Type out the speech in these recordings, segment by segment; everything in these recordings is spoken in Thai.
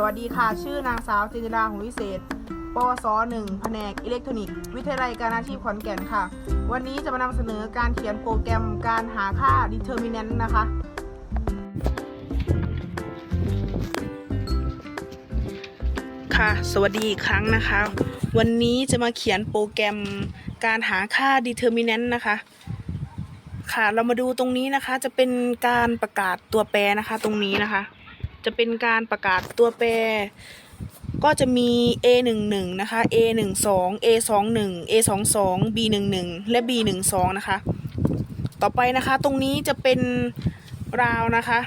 สวัสดีค่ะ ชื่อนางสาวจินดาหงวิเศษ ปวสหนึ่งแผนกอิเล็กทรอนิกส์ วิทยาลัยการอาชีพขอนแก่นค่ะ วันนี้จะมานำเสนอการเขียนโปรแกรมการหาค่า determinant นะคะ ค่ะ สวัสดีอีกครั้งนะคะ วันนี้จะมาเขียนโปรแกรมการหาค่า determinant นะคะ ค่ะ เรามาดูตรงนี้นะคะ จะเป็นการประกาศตัวแปรนะคะ ตรงนี้นะคะ จะเป็นการประกาศตัวแปร ก็จะมี A 1 1 นะคะ A 1 2 A 2 1 A 2 2 B 1 1 และ B 1 2 นะคะ ต่อไปนะคะตรงนี้จะเป็นราวนะคะ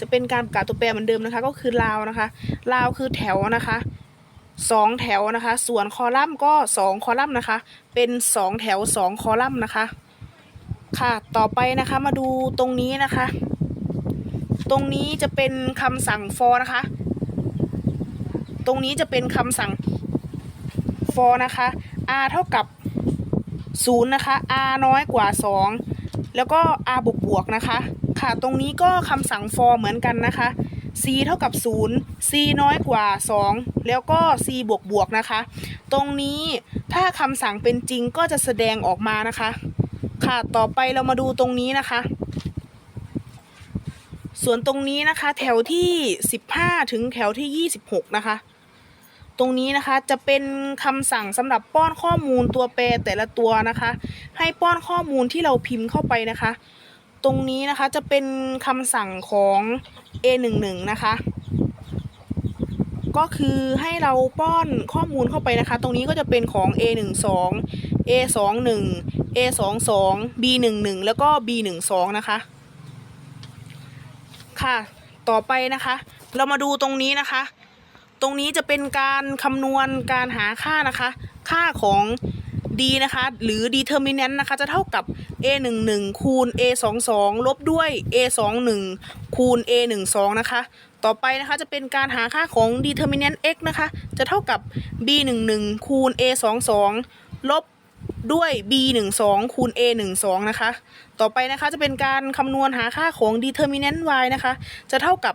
จะเป็นการประกาศตัวแปรเหมือนเดิมนะคะ ก็คือราวนะคะ ราวคือแถวนะคะสองแถวนะคะ ส่วนคอลัมน์ก็สองคอลัมน์นะคะ เป็นสองแถวสองคอลัมน์นะคะ ค่ะ ต่อไปนะคะมาดูตรงนี้นะคะ ตรงนี้จะเป็นคำสั่ง for นะคะ ตรงนี้จะเป็นคำสั่ง for นะคะ r เท่ากับ0นะคะ r น้อยกว่า 2 แล้วก็ r บวกบวกนะคะ ค่ะ ตรงนี้ก็คำสั่ง for เหมือนกันนะคะ c เท่ากับ 0 c น้อยกว่า 2 แล้วก็ c บวกบวกนะคะ ตรงนี้ถ้าคำสั่งเป็นจริงก็จะแสดงออกมานะคะ ค่ะ ต่อไปเรามาดูตรงนี้นะคะ ส่วนตรงนี้นะคะ แถวที่15ถึงแถวที่26นะคะ ตรงนี้นะคะจะเป็นคำสั่งสำหรับป้อนข้อมูลตัวแปรแต่ละตัวนะคะ ให้ป้อนข้อมูลที่เราพิมพ์เข้าไปนะคะ ตรงนี้นะคะจะเป็นคำสั่งของ A11 นะคะ ก็คือให้เราป้อนข้อมูลเข้าไปนะคะ ตรงนี้ก็จะเป็นของ A12 A21 A22 B11 แล้วก็ B12 นะคะ ค่ะ ต่อไปนะคะ เรามาดูตรงนี้นะคะ ตรงนี้จะเป็นการคำนวณการหาค่านะคะ ค่าของ d นะคะ หรือ determinant นะคะ จะเท่ากับ a 1 1คูณ a 2 2ลบด้วย a 2 1คูณ a 1 2นะคะ ต่อไปนะคะจะเป็นการหาค่าของ determinant x นะคะ จะเท่ากับ b 1 1คูณ a 2 2ลบ ด้วย b 1 2คูณ a 1 2นะคะ ต่อไปนะคะจะเป็นการคำนวณหาค่าของ determinant y นะคะ จะเท่ากับ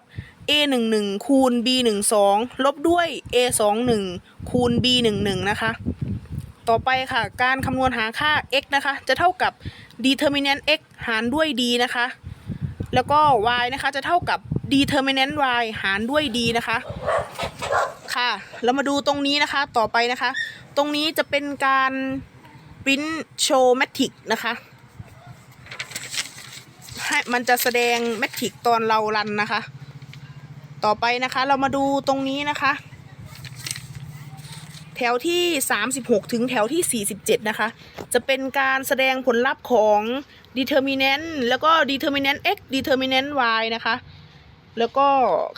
a 1 1คูณ b 1 2ลบด้วย a 2 1คูณ b 1 1นะคะ ต่อไปค่ะ การคำนวณหาค่า x นะคะ จะเท่ากับ determinant x หารด้วย d นะคะ แล้วก็ y นะคะจะเท่ากับ determinant y หารด้วย d นะคะ ค่ะ เรามาดูตรงนี้นะคะ ต่อไปนะคะ ตรงนี้จะเป็นการ print show matrix นะคะให้มันจะแสดง matrix ตอนเรารันนะคะ ต่อไปนะคะเรามาดูตรงนี้นะคะ แถวที่ 36 ถึงแถวที่ 47 นะคะ จะเป็นการแสดงผลลัพธ์ของ determinant แล้วก็ determinant x determinant y นะคะ แล้วก็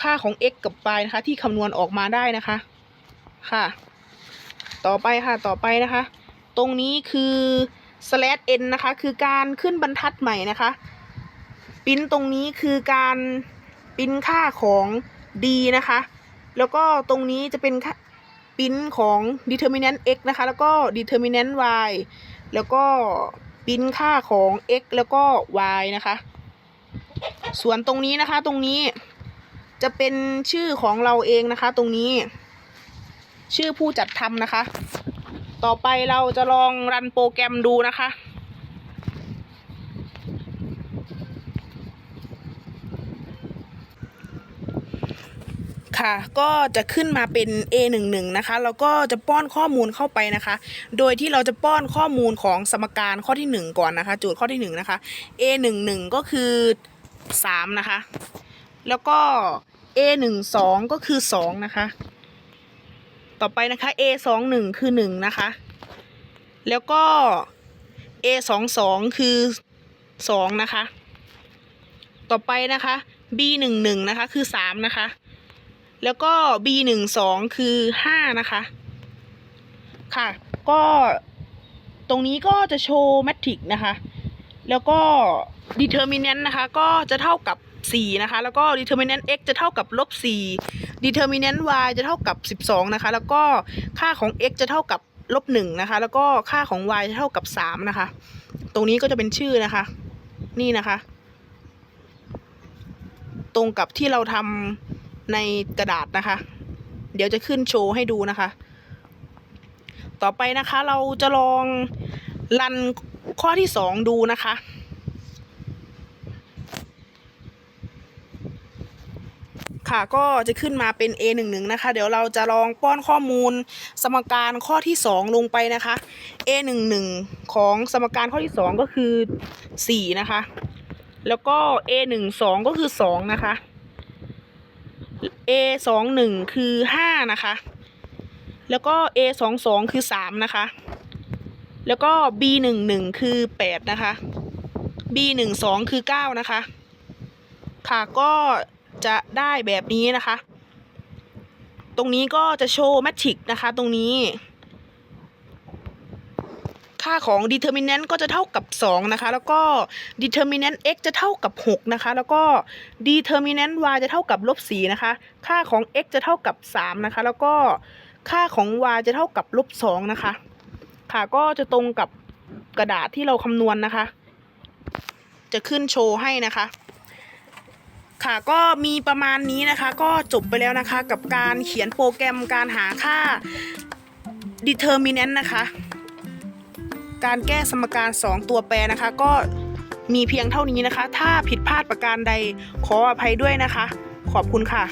ค่าของ x กับ y นะคะ ที่คำนวณออกมาได้นะคะ ค่ะ ต่อไปค่ะ ต่อไปนะคะ รงนี้คือ slash n นะคะ คือการขึ้นบรรทัดใหม่นะคะปิ้นตรงนี้คือการปิ้นค่าของ d นะคะ แล้วก็ตรงนี้จะเป็นปิ้นของ determinant x นะคะ แล้วก็ determinant y แล้วก็ปิ้นค่าของ x แล้วก็ y นะคะ ส่วนตรงนี้นะคะ ตรงนี้จะเป็นชื่อของเราเองนะคะ ตรงนี้ ชื่อผู้จัดทำนะคะ ต่อไปเราจะลองรันโปรแกรมดูนะคะ ค่ะ ก็จะขึ้นมาเป็น A11 นะคะ แล้วก็จะป้อนข้อมูลเข้าไปนะคะ โดยที่เราจะป้อนข้อมูลของสมการข้อที่ 1 ก่อนนะคะ โจทย์ข้อที่ 1 นะคะ A11 ก็คือ 3 นะคะ แล้วก็ A12 ก็คือ 2 นะคะ ต่อไปนะคะ A21 คือ1นะคะ แล้วก็ A22 คือ2นะคะ ต่อไปนะคะ B11 นะคะคือ3นะคะ แล้วก็ B หนึ่งสองคือห้านะคะ ค่ะ ก็ตรงนี้ก็จะโชว์แมทริกนะคะ แล้วก็ determinant นะคะ ก็จะเท่ากับ4นะคะ แล้วก็ determinant x จะเท่ากับลบ4 determinant y จะเท่ากับ 12 นะคะ แล้วก็ค่าของ x จะเท่ากับลบ1นะคะ แล้วก็ค่าของ y จะเท่ากับ 3 นะคะ ตรงนี้ก็จะเป็นชื่อนะคะ นี่นะคะ ตรงกับที่เราทำในกระดาษนะคะ เดี๋ยวจะขึ้นโชว์ให้ดูนะคะ ต่อไปนะคะเราจะลองรันข้อที่สองดูนะคะ ค่ะ ก็จะขึ้นมาเป็น A11 นะคะ เดี๋ยวเราจะลองป้อนข้อมูลสมการข้อที่ 2 ลงไปนะคะ A11 ของสมการข้อที่ 2 ก็คือ 4 นะคะ แล้วก็ A12 ก็คือ 2 นะคะ A21 คือ 5 นะคะ แล้วก็ A22 คือ 3 นะคะ แล้วก็ B11 คือ 8 นะคะ B12 คือ 9 นะคะค่ะก็ จะได้แบบนี้นะคะ ตรงนี้ก็จะโชว์แมทริกนะคะ ตรงนี้ ค่าของ determinant ก็จะเท่ากับ 2 นะคะ แล้วก็ determinant x จะเท่ากับ 6 นะคะ แล้วก็ determinant y จะเท่ากับลบ4นะคะ ค่าของ x จะเท่ากับ 3 นะคะ แล้วก็ค่าของ y จะเท่ากับลบ2นะคะ ค่ะก็จะตรงกับกระดาษที่เราคำนวณนะคะ จะขึ้นโชว์ให้นะคะ ค่ะก็มีประมาณนี้นะคะ ก็จบไปแล้วนะคะ กับการเขียนโปรแกรมการหาค่า determinant นะคะ การแก้สมการ 2 ตัวแปรนะคะ ก็มีเพียงเท่านี้นะคะ ถ้าผิดพลาดประการใดขออภัยด้วยนะคะ ขอบคุณค่ะ